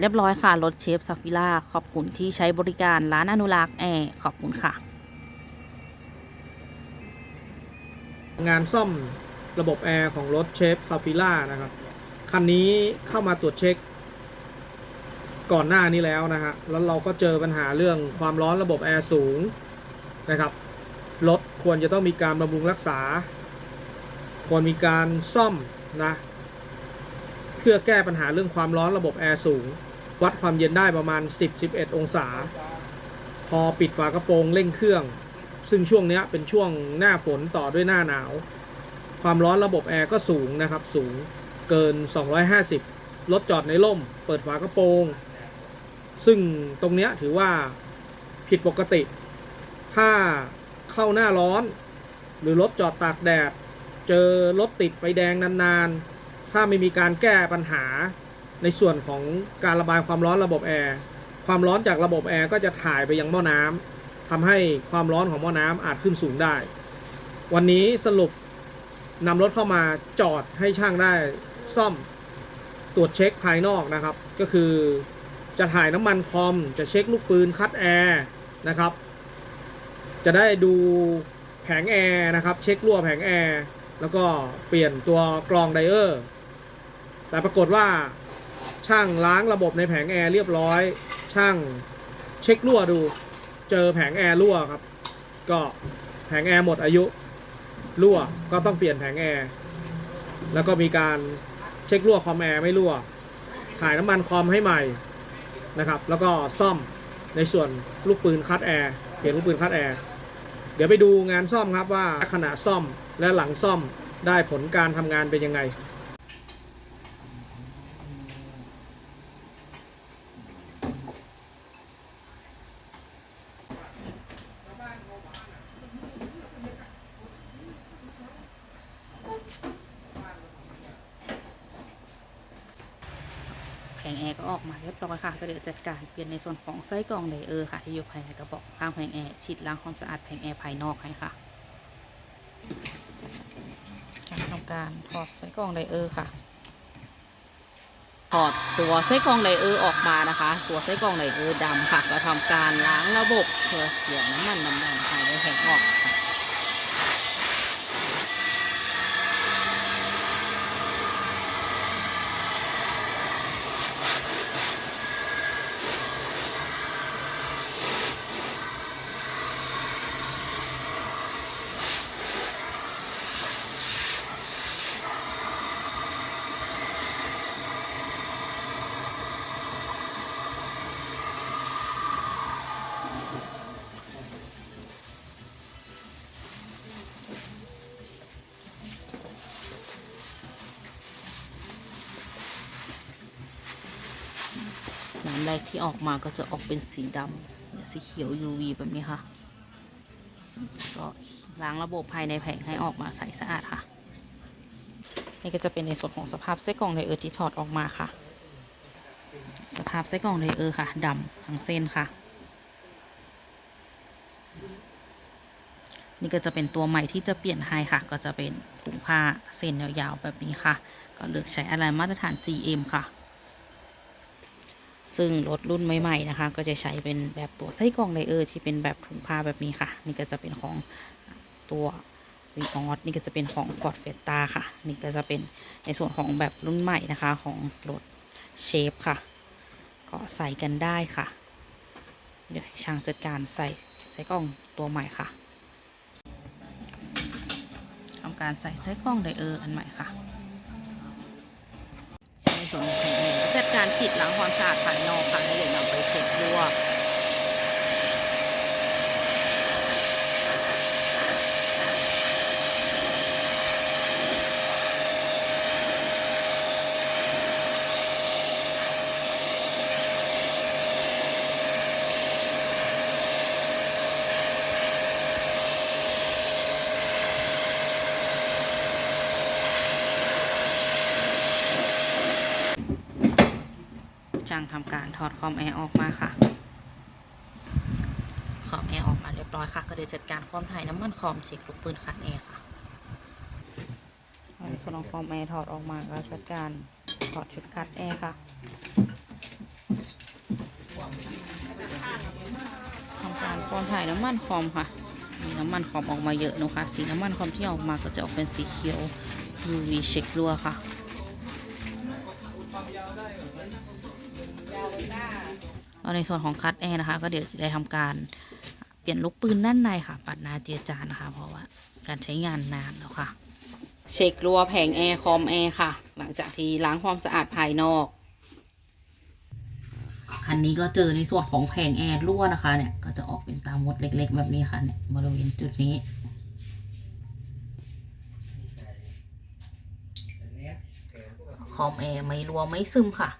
เรียบร้อยค่ะ รถเชฟซาฟิล่าขอบคุณที่ใช้บริการร้านอนุรักษ์แอร์ขอบคุณค่ะ งานซ่อมระบบแอร์ของรถเชฟซาฟิล่านะครับ คันนี้เข้ามาตรวจเช็ค ก่อนหน้านี้แล้วนะฮะ แล้วเราก็เจอปัญหาเรื่องความร้อนระบบแอร์สูงนะครับ รถควรจะต้องมีการบำรุงรักษา ควรมีการซ่อมนะเพื่อแก้ปัญหาเรื่องความร้อนระบบแอร์สูง วัดความเย็นได้ประมาณ 10-11 องศา พอปิดฝากระโปรงเร่งเครื่อง ซึ่งช่วงนี้เป็นช่วงหน้าฝนต่อด้วยหน้าหนาว ความร้อนระบบแอร์ก็สูงนะครับ สูงเกิน 250 รถจอดในร่ม เปิดฝากระโปรง ซึ่งตรงนี้ถือว่าผิดปกติ ถ้าเข้าหน้าร้อน หรือรถจอดตากแดด เจอรถติดไฟแดงนานๆ ถ้าไม่มีการแก้ปัญหา ในส่วนของการระบายความร้อนระบบแอร์ความร้อนจากระบบแอร์ก็จะถ่ายไปยังหม้อน้ำทำให้ความร้อนของหม้อน้ำอาจขึ้นสูงได้ วันนี้สรุปนำรถเข้ามาจอดให้ช่างได้ซ่อมตรวจเช็คภายนอกนะครับ ก็คือจะถ่ายน้ำมันคอม จะเช็คลูกปืนคัดแอร์นะครับ จะได้ดูแผงแอร์นะครับ เช็ครั่วแผงแอร์แล้วก็เปลี่ยนตัวกรองไดเออร์แต่ปรากฏว่า ช่างล้างระบบในแผงแอร์เรียบร้อย ช่างเช็ครั่วดู เจอแผงแอร์รั่วครับ ก็แผงแอร์หมดอายุรั่วก็ต้องเปลี่ยนแผงแอร์แล้วก็มีการเช็ครั่วคอมแอร์ไม่รั่วถ่ายน้ำมันคอมให้ใหม่นะครับ แล้วก็ซ่อมในส่วนลูกปืนคัดแอร์เปลี่ยนลูกปืนคัดแอร์เดี๋ยวไปดูงานซ่อมครับว่าขณะซ่อมและหลังซ่อมได้ผลการทำงานเป็นยังไง งแอร์ก็ออกมาเรียบร้อยค่ะ ก็เดี๋ยวจัดการเปลี่ยนในส่วนของไส้กรองไดเออร์ค่ะ ที่อยู่ภายในกระบอกข้างแผงแอร์ฉีดล้างความสะอาดแผงแอร์ภายนอกให้ค่ะทำการถอดไส้กรองไดเออร์ค่ะถอดตัวไส้กรองไดเออร์ออกมานะคะ ตัวไส้กรองไดเออร์ดำค่ะ ก็ทำการล้างระบบเพื่อเสียน้ำมันดำๆภายในแผงออก น้ำแรกที่ออกมาก็จะออกเป็นสีดำสีเขียว UV แบบนี้ค่ะ ก็ล้างระบบภายในแผงให้ออกมาใสสะอาดค่ะ นี่ก็จะเป็นในส่วนของสภาพไส้กรองไดเออร์ที่ถอดออกมาค่ะ สภาพไส้กรองไดเออร์ค่ะดำทั้งเส้นค่ะ นี่ก็จะเป็นตัวใหม่ที่จะเปลี่ยนให้ค่ะ ก็จะเป็นถุงผ้าเส้นยาวๆแบบนี้ค่ะ ก็เลือกใช้อะไรมาตรฐาน GM ค่ะ ซึ่งรถรุ่นใหม่ ๆ นะคะ ก็จะใช้เป็นแบบตัวไส้กรองไดเออร์ที่เป็นแบบถุงผ้าแบบนี้ค่ะ นี่ก็จะเป็นของตัววีออสนี่ก็จะเป็นของ Ford f e t a ค่ะ นี่ก็จะเป็นในส่วนของแบบรุ่นใหม่นะคะของรถเชฟค่ะ ก็ใส่กันได้ค่ะ เดี๋ยวช่างจัดการใส่ไส้กรองตัวใหม่ค่ะทำการใส่ไส้กรองไดเออร์อันใหม่ค่ะ ส่วนของแมงจัดการฉีดล้างความสะอาดภายนอกค่ะให้เดี๋ยวนำไปเช็ดด้วย ถอดคอมแอร์ออกมาค่ะคอมแอร์ออกมาเรียบร้อยค่ะ ก็เลยจัดการความถ่ายน้ำมันคอมเช็คลูกปืนคันแอร์ค่ะในส่วนของคอมแอร์ถอดออกมาก็จัดการถอดชุดคัดแอร์ค่ะทำการความถ่ายน้ำมันคอมค่ะ มีน้ำมันคอมออกมาเยอะนะคะสีน้ำมันคอมที่ออกมาก็จะออกเป็นสีเขียว UV เช็ครัวค่ะ ในส่วนของคัดแอร์นะคะ ก็เดี๋ยวจะได้ทำการเปลี่ยนลูกปืนด้านในค่ะ ปัดนาเจียจานนะคะ เพราะว่าการใช้งานนานแล้วค่ะ เช็ครัวแผงแอร์คอมแอร์ค่ะ หลังจากที่ล้างความสะอาดภายนอกคันนี้ก็เจอในส่วนของแผงแอร์รั่วนะคะเนี่ยก็จะออกเป็นตามมดเล็ก ๆ แบบนี้ค่ะเนี่ยบริเวณจุดนี้คอมแอร์ไม่รั่วไม่ซึมค่ะ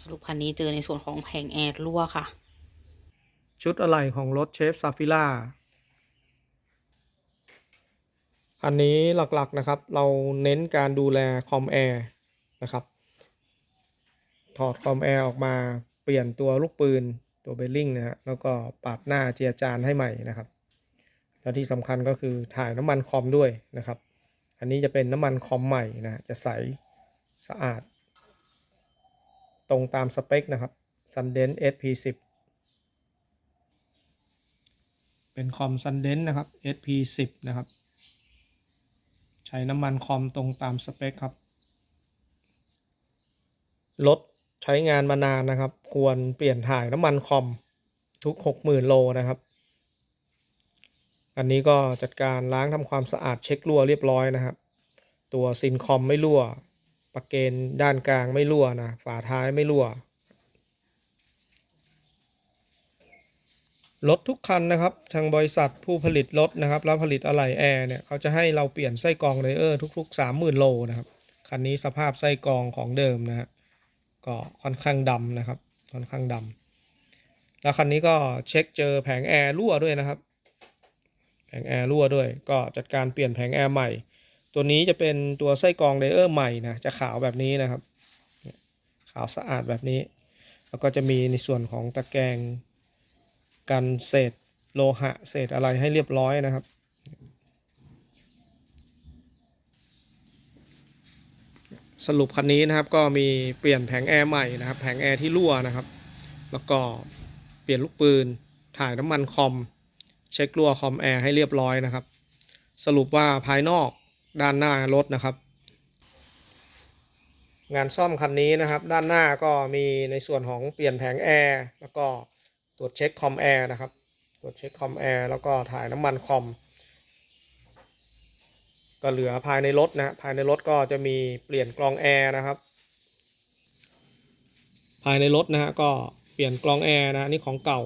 สรุปคันนี้เจอในส่วนของแผงแอร์รั่วค่ะ ชุดอะไหล่ของรถเชฟซาฟิล่าคันนี้หลักๆนะครับ เราเน้นการดูแลคอมแอร์นะครับ ถอดคอมแอร์ออกมาเปลี่ยนตัวลูกปืนตัวเบลลิงนะฮะแล้วก็ปาดหน้าเจียจานให้ใหม่นะครับ และที่สำคัญก็คือถ่ายน้ำมันคอมด้วยนะครับ อันนี้จะเป็นน้ำมันคอมใหม่นะจะใสสะอาด ตรงตามสเปคนะครับ Sundance SP10 เป็นคอม Sundance นะครับ SP10 นะครับ ใช้น้ำมันคอมตรงตามสเปคครับ รถใช้งานมานานนะครับ ควรเปลี่ยนถ่ายน้ำมันคอมทุก 60,000 โลนะครับ อันนี้ก็จัดการล้างทำความสะอาดเช็ครั่วเรียบร้อยนะครับ ตัวซินคอมไม่รั่ว ปลักเกนด้านกลางไม่รั่วนะ ฝาท้ายไม่รั่ว รถทุกคันนะครับ ทางบริษัทผู้ผลิตรถนะครับ แล้วผลิตอะไหล่แอร์เนี่ย เขาจะให้เราเปลี่ยนไส้กรองไดเออร์ทุก ๆ 30,000 โลนะครับ คันนี้สภาพไส้กรองของเดิมนะฮะ ก็ค่อนข้างดำนะครับ ค่อนข้างดำ แล้วคันนี้ก็เช็คเจอแผงแอร์รั่วด้วยนะครับ แผงแอร์รั่วด้วย ก็จัดการเปลี่ยนแผงแอร์ใหม่ ตัวนี้จะเป็นตัวไส้กรองไดเออร์ใหม่นะจะขาวแบบนี้นะครับ ขาวสะอาดแบบนี้ แล้วก็จะมีในส่วนของตะแกรงกันเศษโลหะเศษอะไรให้เรียบร้อยนะครับ สรุปคันนี้นะครับก็มีเปลี่ยนแผงแอร์ใหม่นะครับ แผงแอร์ที่รั่วนะครับ แล้วก็เปลี่ยนลูกปืนถ่ายน้ำมันคอม เช็ครั่วคอมแอร์ให้เรียบร้อยนะครับ สรุปว่าภายนอก ด้านหน้ารถนะครับ งานซ่อมคันนี้นะครับ ด้านหน้าก็มีในส่วนของเปลี่ยนแผงแอร์แล้วก็ตรวจเช็คคอมแอร์นะครับ ตรวจเช็คคอมแอร์แล้วก็ถ่ายน้ำมันคอมก็เหลือภายในรถนะภายในรถก็จะมีเปลี่ยนกรองแอร์นะครับ ภายในรถนะฮะก็เปลี่ยนกรองแอร์นะนี่ของเก่า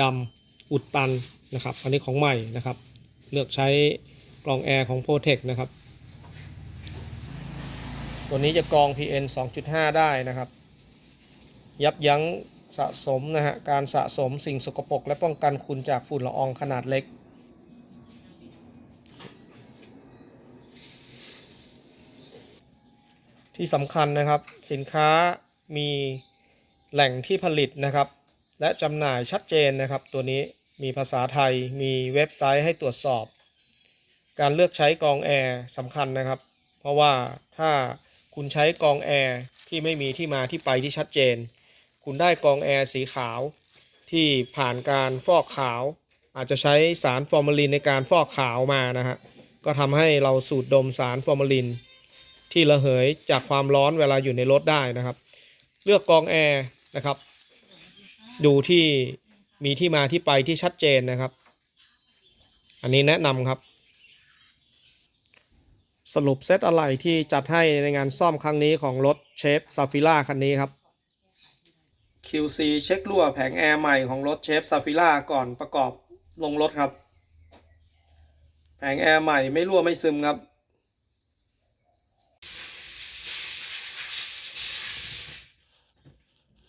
ดำอุดตันนะครับ อันนี้ของใหม่นะครับ เลือกใช้ กรองแอร์ของ p r o t e c นะครับ ตัวนี้จะกรอง PN 2.5 ได้นะครับ ยับยั้งสะสมนะฮะการสะสมสิ่งสกปรกและป้องกันคุณจากฝุ่นละอองขนาดเล็ก ที่สำคัญนะครับสินค้ามีแหล่งที่ผลิตนะครับ และจำหน่ายชัดเจนนะครับ ตัวนี้มีภาษาไทยมีเว็บไซต์ให้ตรวจสอบ การเลือกใช้กองแอร์สำคัญนะครับ เพราะว่าถ้าคุณใช้กองแอร์ที่ไม่มีที่มาที่ไปที่ชัดเจน คุณได้กองแอร์สีขาว ที่ผ่านการฟอกขาว อาจจะใช้สารฟอร์มาลินในการฟอกขาวมานะฮะก็ทำให้เราสูดดมสารฟอร์มาลิน ที่ระเหยจากความร้อนเวลาอยู่ในรถได้นะครับ เลือกกองแอร์นะครับ ดูที่มีที่มาที่ไปที่ชัดเจนนะครับ อันนี้แนะนำครับ สรุปเซตอะไรที่จัดให้ในงานซ่อมครั้งนี้ของรถเชฟซาฟิล่าคันนี้ครับ QC เช็ครั่วแผงแอร์ใหม่ของรถเชฟซาฟิล่าก่อนประกอบลงรถครับ แผงแอร์ใหม่ไม่รั่วไม่ซึมครับ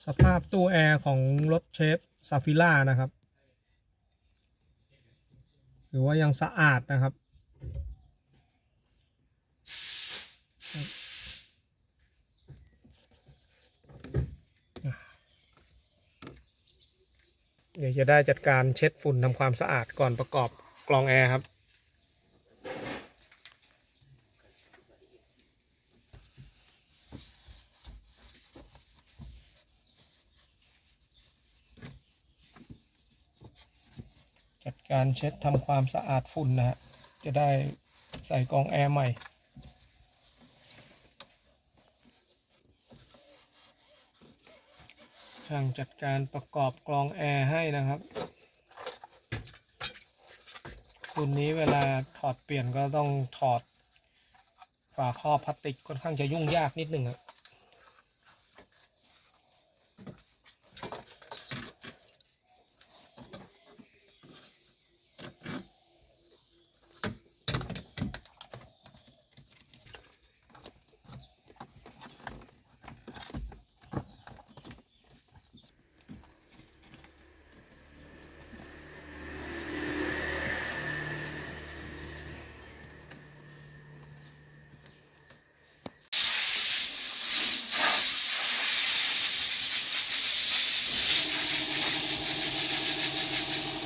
สภาพตู้แอร์ของรถเชฟซาฟิล่านะครับถือว่ายังสะอาดนะครับ เดี๋ยวจะได้จัดการเช็ดฝุ่นทำความสะอาดก่อนประกอบกรองแอร์ครับจัดการเช็ดทำความสะอาดฝุ่นนะฮะจะได้ใส่กองแอร์ใหม่ ช่างจัดการประกอบกรองแอร์ให้นะครับรุ่นนี้เวลาถอดเปลี่ยนก็ต้องถอดฝาครอบพลาสติกค่อนข้างจะยุ่งยากนิดหนึ่งอะ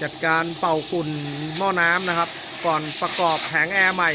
จัดการเป่าฝุ่นหม้อน้ำนะครับ ก่อนประกอบแผงแอร์ใหม่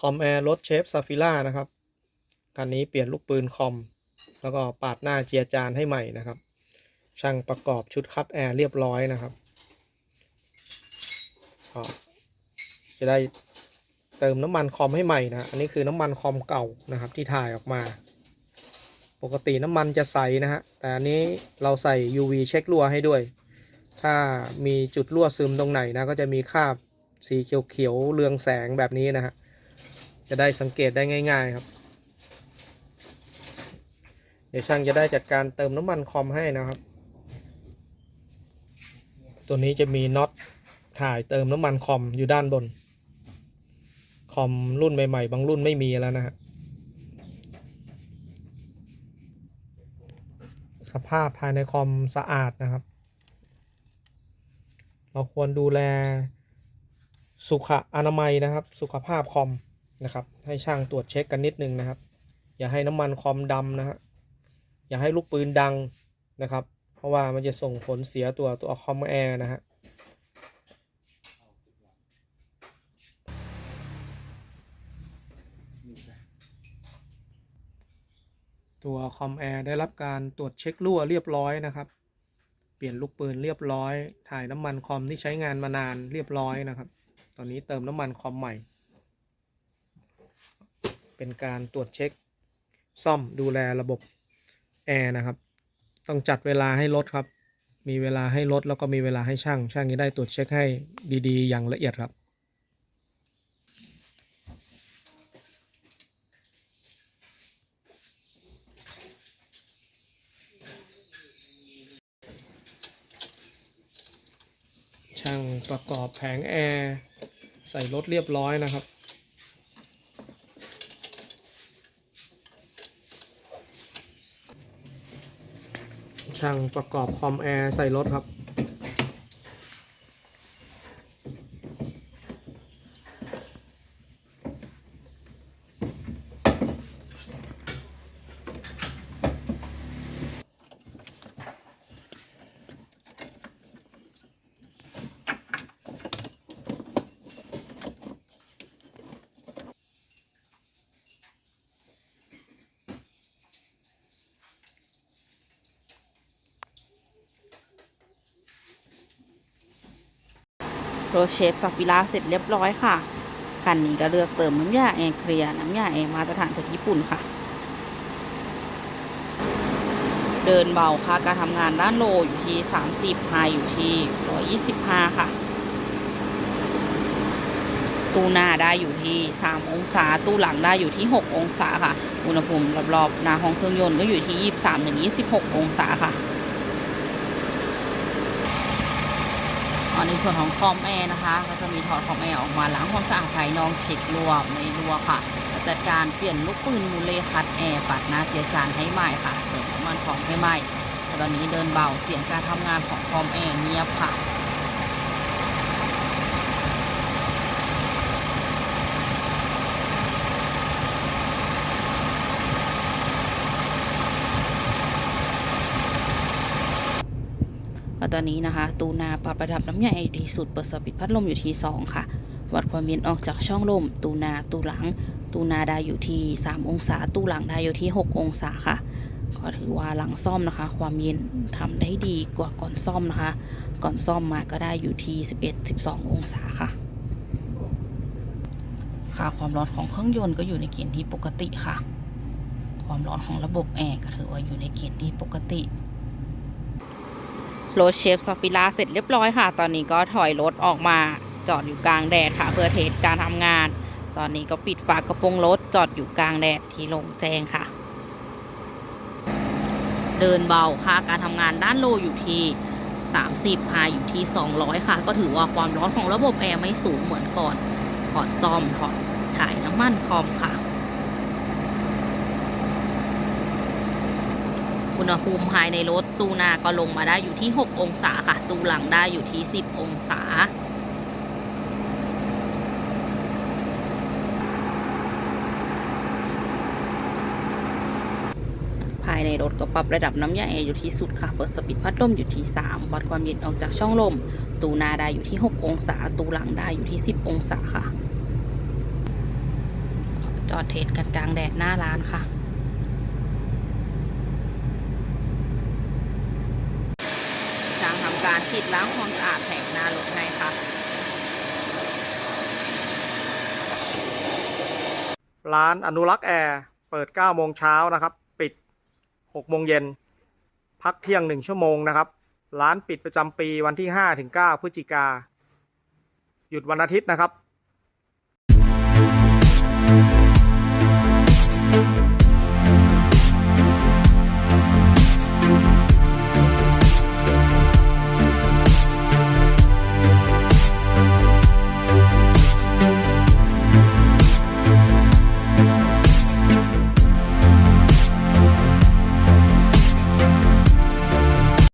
คอมแอร์รถเชฟซาฟิล่านะครับคันนี้เปลี่ยนลูกปืนคอม แล้วก็ปาดหน้าเจียจานให้ใหม่นะครับ ช่างประกอบชุดคัดแอร์เรียบร้อยนะครับจะได้เติมน้ำมันคอมให้ใหม่นะ อันนี้คือน้ำมันคอมเก่านะครับที่ถ่ายออกมา ปกติน้ำมันจะใสนะฮะ แต่อันนี้เราใส่ UV เช็ครั่วให้ด้วย ถ้ามีจุดรั่วซึมตรงไหนนะก็จะมีคราบสีเขียวๆเรืองแสงแบบนี้นะฮะ จะได้สังเกตได้ง่าย ๆครับ เดี๋ยวช่างจะได้จัดการเติมน้ำมันคอมให้นะครับ ตัวนี้จะมีน็อตถ่ายเติมน้ำมันคอมอยู่ด้านบน คอมรุ่นใหม่ ๆ บางรุ่นไม่มีแล้วนะฮะสภาพภายในคอมสะอาดนะครับ เราควรดูแลสุขอนามัยนะครับ สุขภาพคอม นะครับ ให้ช่างตรวจเช็คกันนิดนึงนะครับ อย่าให้น้ำมันคอมดำนะฮะอย่าให้ลูกปืนดังนะครับ เพราะว่ามันจะส่งผลเสียตัวตัวคอมแอร์นะฮะตัวคอมแอร์ได้รับการตรวจเช็ครั่วเรียบร้อยนะครับ เปลี่ยนลูกปืนเรียบร้อย ถ่ายน้ำมันคอมที่ใช้งานมานานเรียบร้อยนะครับ ตอนนี้เติมน้ำมันคอมใหม่ เป็นการตรวจเช็ค ซ่อมดูแลระบบแอร์นะครับ ต้องจัดเวลาให้รถครับ มีเวลาให้รถแล้วก็มีเวลาให้ช่าง ช่างจะได้ตรวจเช็คให้ดีๆ อย่างละเอียดครับช่างประกอบแผงแอร์ ใส่รถเรียบร้อยนะครับ ช่างประกอบคอมแอร์ใส่รถครับ เชฟซาฟิล่าเสร็จเรียบร้อยค่ะ คันนี้ก็เลือกเติมน้ำยาแอร์เคลียร์น้ำยาแอร์มาตรฐานจากญี่ปุ่นค่ะ เดินเบาค่ะ การทำงานด้านโลอยู่ที่ 30ไฮอยู่ที่ 125 ค่ะ ตู้หน้าได้อยู่ที่ 3 องศา ตู้หลังได้อยู่ที่ 6 องศาค่ะ อุณหภูมิรอบๆหน้าห้องเครื่องยนต์ก็อยู่ที่ 23-26 องศาค่ะ อ๋อ ในส่วนของคอมแอร์นะคะ ก็จะมีถอดคอมแอร์ออกมาล้างความสะอาดภายนอกเช็ครวมในรั่วค่ะจัดการเปลี่ยนลูกปืนมูเลคัดแอร์ปัดหน้าเจียจานให้ใหม่ค่ะเติมน้ำมันของให้ใหม่ตอนนี้เดินเบาเสียงการทำงานของคอมแอร์เงียบค่ะ แล้วตอนนี้นะคะ ตูนาปรับระดับน้ำยาไอดีสุดเปิดสวิตช์พัดลมอยู่ที่ 2 ค่ะ วัดความเย็นออกจากช่องลม ตูนาตูหลัง ตูนาได้อยู่ที่ 3 องศา ตูหลังได้อยู่ที่ 6 องศาค่ะ ก็ถือว่าหลังซ่อมนะคะ ความเย็นทำได้ดีกว่าก่อนซ่อมนะคะ ก่อนซ่อมมาก็ได้อยู่ที่ 11-12 องศาค่ะค่าความร้อนของเครื่องยนต์ก็อยู่ในเกณฑ์ที่ปกติค่ะ ความร้อนของระบบแอร์ก็ถือว่าอยู่ในเกณฑ์ที่ปกติ รถเชฟซอฟิล่าเสร็จเรียบร้อยค่ะ ตอนนี้ก็ถอยรถออกมาจอดอยู่กลางแดดค่ะ เพื่อเทสการทำงาน ตอนนี้ก็ปิดฝากระโปรงรถจอดอยู่กลางแดดที่ลงแจ้งค่ะ เดินเบาค่าการทำงานด้านโลอยู่ที่ 30 พาอยู่ที่ 200 ค่ะ ก็ถือว่าความร้อนของระบบแอร์ไม่สูงเหมือนก่อนถอดซ่อมถอดถ่ายน้ำมันคอมค่ะ อุ ณหภูมิภายในรถตูนาก็ลงมาได้อยู่ที่ 6 องศาค่ะ ตูหลังได้อยู่ที่ 10 องศาภายในรถก็ปรับระดับน้ำยาแอร์อยู่ที่สุดค่ะ เปิดสปีดพัดลมอยู่ที่ 3 วัดความเย็นออกจากช่องลม ตูนาได้อยู่ที่ 6 องศา ตูหลังได้อยู่ที่ 10 องศาค่ะ จอดเทสกันกลางแดดหน้าร้านค่ะ ช่างทำการ ฉีดล้างความสะอาดแผงหน้ารถให้ค่ะ ร้านอนุรักษ์แอร์ เปิด 9 โมงเช้านะครับ ปิด 6 โมงเย็น พักเที่ยง 1 ชั่วโมงนะครับ ร้านปิดประจำปีวันที่ 5 ถึง 9 พฤศจิกา หยุดวันอาทิตย์นะครับ